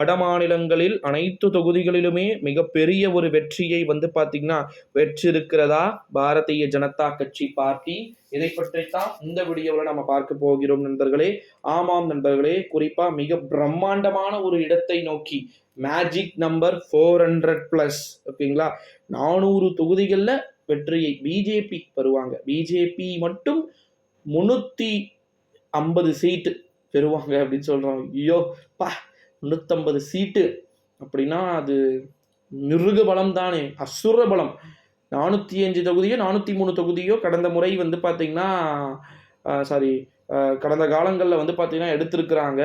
வட மாநிலங்களில் அனைத்து தொகுதிகளிலுமே மிகப்பெரிய ஒரு வெற்றியை வந்து பார்த்தீங்கன்னா பெற்றிருக்கிறதா பாரதிய ஜனதா கட்சி பார்ட்டி. இதை பற்றித்தான் இந்த வீடியோவில் நம்ம பார்க்க போகிறோம் நண்பர்களே. ஆமாம் நண்பர்களே குறிப்பாக மிக பிரம்மாண்டமான ஒரு இடத்தை நோக்கி magic number four hundred plus ஓகேங்களா? நானூறு தொகுதிகளில் வெற்றியை பிஜேபி பெறுவாங்க. பிஜேபி மட்டும் முன்னூற்றி ஐம்பது சீட்டு பெறுவாங்க அப்படின்னு சொல்கிறோம் ஐயோ பா முந்நூற்றம்பது சீட்டு அப்படின்னா அது மிருக பலம் தானே அசுர பலம். நானூற்றி அஞ்சு தொகுதியோ நானூற்றி மூணு தொகுதியோ கடந்த முறை வந்து பார்த்திங்கன்னா சாரி கடந்த காலங்களில் வந்து பார்த்திங்கன்னா எடுத்திருக்கிறாங்க.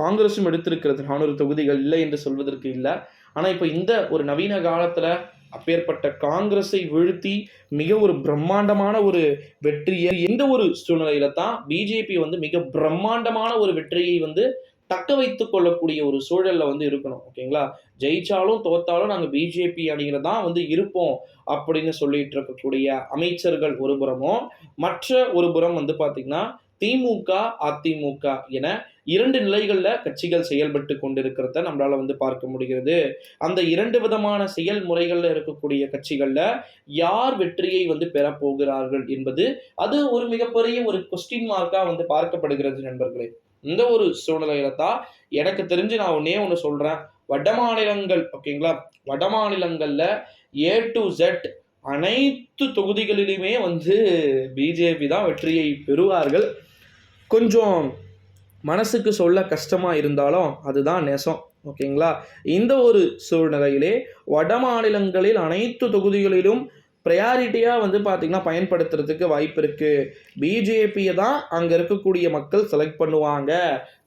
காங்கிரஸும் எடுத்திருக்கிறது. நானூறு தொகுதிகள் இல்லை என்று சொல்வதற்கு இல்லை. ஆனால் இப்போ இந்த ஒரு நவீன காலத்தில் அப்பேற்பட்ட காங்கிரஸை வீழ்த்தி மிக ஒரு பிரம்மாண்டமான ஒரு வெற்றியை எந்த ஒரு சூழ்நிலையில தான் பிஜேபி வந்து மிக பிரம்மாண்டமான ஒரு வெற்றியை வந்து தக்க வைத்து கொள்ளக்கூடிய ஒரு சூழல்ல வந்து இருக்கணும் ஓகேங்களா? ஜெயிச்சாலும் தோத்தாலும் நாங்கள் பிஜேபி அணியில தான் வந்து இருப்போம் அப்படின்னு சொல்லிட்டு இருக்கக்கூடிய அமைச்சர்கள் ஒரு புறமும் மற்ற ஒரு புறம் வந்து பார்த்திங்கன்னா திமுக அதிமுக என இரண்டு நிலைகளில் கட்சிகள் செயல்பட்டு கொண்டிருக்கிறத நம்மளால வந்து பார்க்க முடிகிறது. அந்த இரண்டு விதமான செயல்முறைகளில் இருக்கக்கூடிய கட்சிகளில் யார் வெற்றியை வந்து பெறப்போகிறார்கள் என்பது அது ஒரு மிகப்பெரிய ஒரு கொஸ்டின் மார்க்காக வந்து பார்க்கப்படுகிறது நண்பர்களே. இந்த ஒரு சூழ்நிலையில தான் எனக்கு தெரிஞ்சு நான் ஒன்னே ஒன்று சொல்றேன். வட மாநிலங்கள் ஓகேங்களா? வட மாநிலங்களில் ஏ டு ஜெட் அனைத்து தொகுதிகளிலுமே வந்து பிஜேபி தான் வெற்றியை பெறுவார்கள். கொஞ்சம் மனசுக்கு சொல்ல கஷ்டமாக இருந்தாலும் அதுதான் நெசம் ஓகேங்களா? இந்த ஒரு சூழ்நிலையிலே வட மாநிலங்களில் அனைத்து தொகுதிகளிலும் ப்ரையாரிட்டியாக வந்து பார்த்திங்கன்னா பயன்படுத்துறதுக்கு வாய்ப்பு இருக்குது பிஜேபியை தான் அங்கே இருக்கக்கூடிய மக்கள் செலக்ட் பண்ணுவாங்க.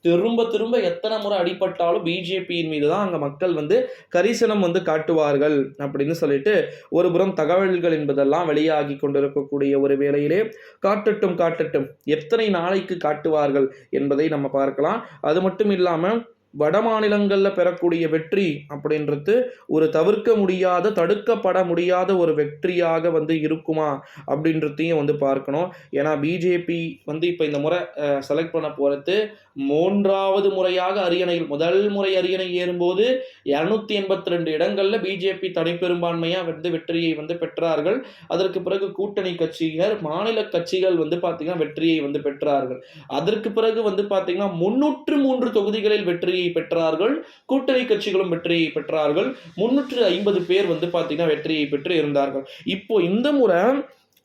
திரும்ப திரும்ப எத்தனை முறை அடிபட்டாலும் பிஜேபியின் மீது தான் அங்கே மக்கள் வந்து கரிசனம் வந்து காட்டுவார்கள் அப்படின்னு சொல்லிட்டு ஒரு புறம் தகவல்கள் என்பதெல்லாம் வெளியாகி கொண்டிருக்கக்கூடிய ஒரு வேளையிலே காட்டட்டும் காட்டட்டும் எத்தனை நாளைக்கு காட்டுவார்கள் என்பதை நம்ம பார்க்கலாம். அது மட்டும் இல்லாமல் வட மாநிலங்களில் பெறக்கூடிய வெற்றி அப்படின்றது ஒரு தவிர்க்க முடியாத தடுக்கப்பட முடியாத ஒரு வெற்றியாக வந்து இருக்குமா அப்படின்றதையும் வந்து பார்க்கணும். ஏன்னா பிஜேபி வந்து இப்போ இந்த முறை செலக்ட் பண்ண போகிறது மூன்றாவது முறையாக அரியணையில் முதல் முறை அரியணை ஏறும்போது இரநூத்தி எண்பத்தி ரெண்டு இடங்களில் பிஜேபி தனிப்பெரும்பான்மையாக வந்து வெற்றியை வந்து பெற்றார்கள். அதற்கு பிறகு கூட்டணி கட்சியினர் மாநில கட்சிகள் வந்து பார்த்திங்கன்னா வெற்றியை வந்து பெற்றார்கள். அதற்கு பிறகு வந்து பார்த்திங்கன்னா முன்னூற்று மூன்று தொகுதிகளில் வெற்றியை வெற்றியை பெற்றார்கள். கூட்டணி கட்சிகளும் வெற்றியை பெற்றார்கள். முன்னூற்று ஐம்பது பேர் வந்து பார்த்தீங்கன்னா வெற்றியை பெற்று இருந்தார்கள். இப்போ இந்த முறை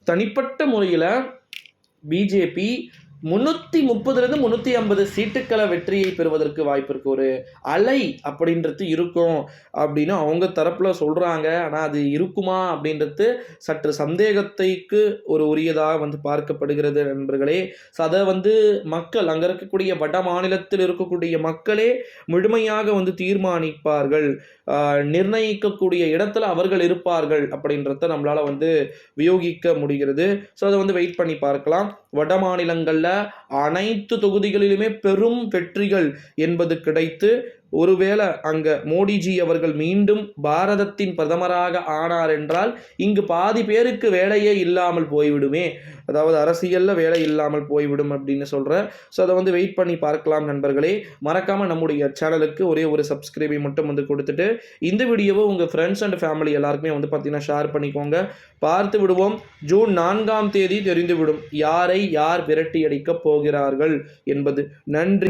தனிப்பட்ட முறையில் பிஜேபி முந்நூற்றி முப்பதுலேருந்து முந்நூற்றி ஐம்பது சீட்டுக்களை வெற்றியை பெறுவதற்கு வாய்ப்பு இருக்குது ஒரு அலை அப்படின்றது இருக்கும் அப்படின்னு அவங்க தரப்பில் சொல்கிறாங்க ஆனால் அது இருக்குமா அப்படின்றது சற்று சந்தேகத்தைக்கு ஒரு உரியதாக வந்து பார்க்கப்படுகிறது நண்பர்களே. ஸோ அதை வந்து மக்கள் அங்கே இருக்கக்கூடிய வட மாநிலத்தில் இருக்கக்கூடிய மக்களே முழுமையாக வந்து தீர்மானிப்பார்கள். நிர்ணயிக்கக்கூடிய இடத்துல அவர்கள் இருப்பார்கள் அப்படின்றத நம்மளால் வந்து வியோகிக்க முடிகிறது. ஸோ அதை வந்து வெயிட் பண்ணி பார்க்கலாம். வட மாநிலங்களில் அனைத்து தொகுதிகளிலுமே பெரும் வெற்றிகள் என்பது கிடைத்து ஒருவேளை அங்க மோடிஜி அவர்கள் மீண்டும் பாரதத்தின் பிரதமராக ஆனார் என்றால் இங்கு பாதி பேருக்கு வேலையே இல்லாமல் போய்விடுமே. அதாவது அரசியலில் வேலை இல்லாமல் போய்விடும் அப்படின்னு சொல்கிறேன் ஸோ அதை வந்து வெயிட் பண்ணி பார்க்கலாம் நண்பர்களே. மறக்காமல் நம்முடைய சேனலுக்கு ஒரே ஒரு சப்ஸ்கிரைபை மட்டும் வந்து கொடுத்துட்டு இந்த வீடியோவை உங்கள் ஃப்ரெண்ட்ஸ் அண்ட் ஃபேமிலி எல்லாருக்குமே வந்து பார்த்தீங்கன்னா ஷேர் பண்ணிக்கோங்க. பார்த்து விடுவோம். ஜூன் நான்காம் தேதி தெரிந்துவிடும் யாரை யார் விரட்டி அடிக்கப் போகிறார்கள் என்பது. நன்றி.